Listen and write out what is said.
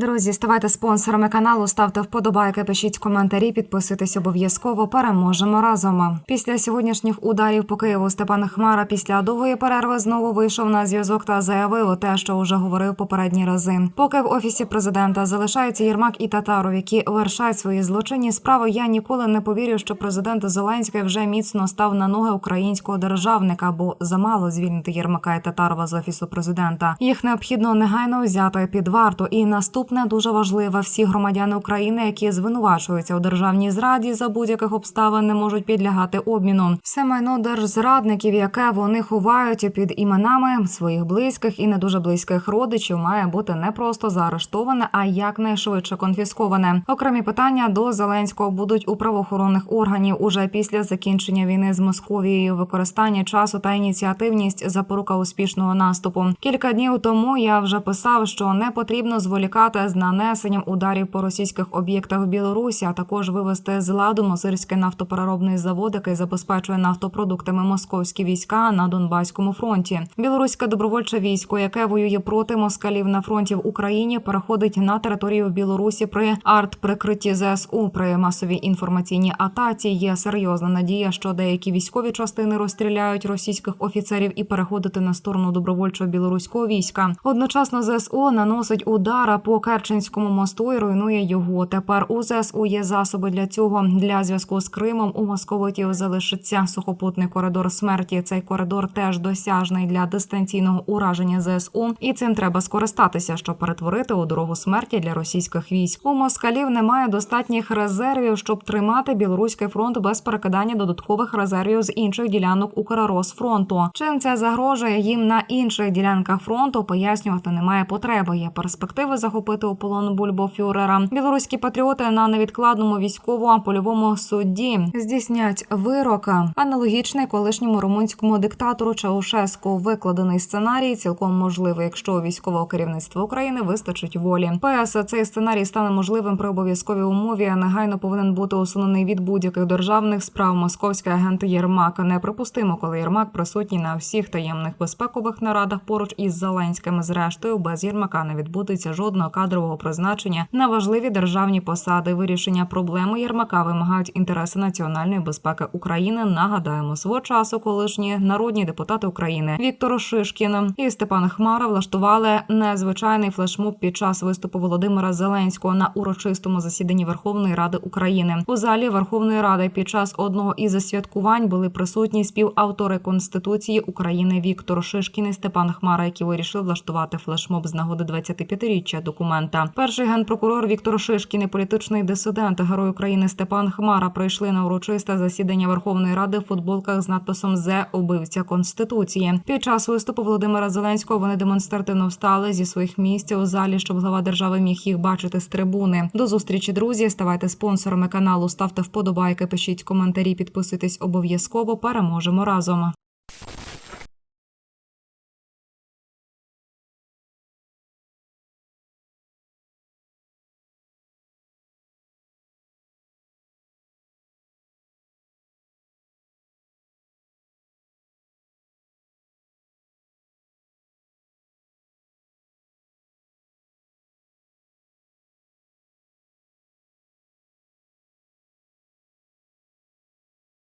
Друзі, ставайте спонсорами каналу, ставте вподобайки, пишіть коментарі, підписуйтесь обов'язково. Переможемо разом. Після сьогоднішніх ударів по Києву Степан Хмара після довгої перерви знову вийшов на зв'язок та заявив те, що вже говорив попередні рази. Поки в офісі президента залишаються Єрмак і Татаров, які вершать свої злочинні справи. Я ніколи не повірю, що президент Зеленський вже міцно став на ноги українського державника, бо замало звільнити Єрмака і Татарова з офісу президента. Їх необхідно негайно взяти під варту. І наступне дуже важливе: всі громадяни України, які звинувачуються у державній зраді за будь-яких обставин, не можуть підлягати обміну. Все майно держзрадників, яке вони ховають під іменами своїх близьких і не дуже близьких родичів, має бути не просто заарештоване, а якнайшвидше конфісковане. Окремі питання до Зеленського будуть у правоохоронних органів уже після закінчення війни з Московією. Використання часу та ініціативність запорука успішного наступу. Кілька днів тому я вже писав, що не потрібно зволікати з нанесенням ударів по російських об'єктах в Білорусі, а також вивести з ладу Мозирський нафтопереробний завод, який забезпечує нафтопродуктами московські війська на Донбаському фронті. Білоруське добровольче військо, яке воює проти москалів на фронті в Україні, переходить на територію Білорусі при арт-прикритті ЗСУ. При масовій інформаційній атаці є серйозна надія, що деякі військові частини розстріляють російських офіцерів і переходити на сторону добровольчого білоруського війська. Одночасно ЗСУ наносить удара по Керченському мосту і руйнує його. Тепер у ЗСУ є засоби для цього. Для зв'язку з Кримом у московитів залишиться сухопутний коридор смерті. Цей коридор теж досяжний для дистанційного ураження ЗСУ, і цим треба скористатися, щоб перетворити у дорогу смерті для російських військ. У москалів немає достатніх резервів, щоб тримати білоруський фронт без перекидання додаткових резервів з інших ділянок Укрросфронту. Чим це загрожує їм на інших ділянках фронту? Пояснювати немає потреби. Є перспективи захопити у полон бульбофюрера. Білоруські патріоти на невідкладному військово-польовому суді здійснять вирок, аналогічний колишньому румунському диктатору Чаушеску. Викладений сценарій цілком можливий, якщо у військового керівництва України вистачить волі. ПС цей сценарій стане можливим при обов'язковій умові. Негайно повинен бути усунений від будь-яких державних справ. Московський агент Єрмак неприпустимо, коли Єрмак присутній на всіх таємних безпекових нарадах поруч із Зеленським. Зрештою, без Єрмака не відбудеться жодного кадрового призначення на важливі державні посади. Вирішення проблеми Єрмака вимагають інтереси національної безпеки України. Нагадаємо, свого часу колишні народні депутати України Віктор Шишкін і Степан Хмара влаштували незвичайний флешмоб під час виступу Володимира Зеленського на урочистому засіданні Верховної Ради України. У залі Верховної Ради під час одного із святкувань були присутні співавтори Конституції України Віктор Шишкін і Степан Хмара, які вирішили влаштувати флешмоб з нагоди 25-річчя документа. Перший генпрокурор Віктор Шишкін і політичний дисидент, герой України Степан Хмара прийшли на урочисте засідання Верховної Ради в футболках з надписом «Зе убивця Конституції. Під час виступу Володимира Зеленського вони демонстративно встали зі своїх місць у залі, щоб глава держави міг їх бачити з трибуни. До зустрічі, друзі. Ставайте спонсорами каналу, ставте вподобайки, пишіть коментарі, підписуйтесь обов'язково. Переможемо разом.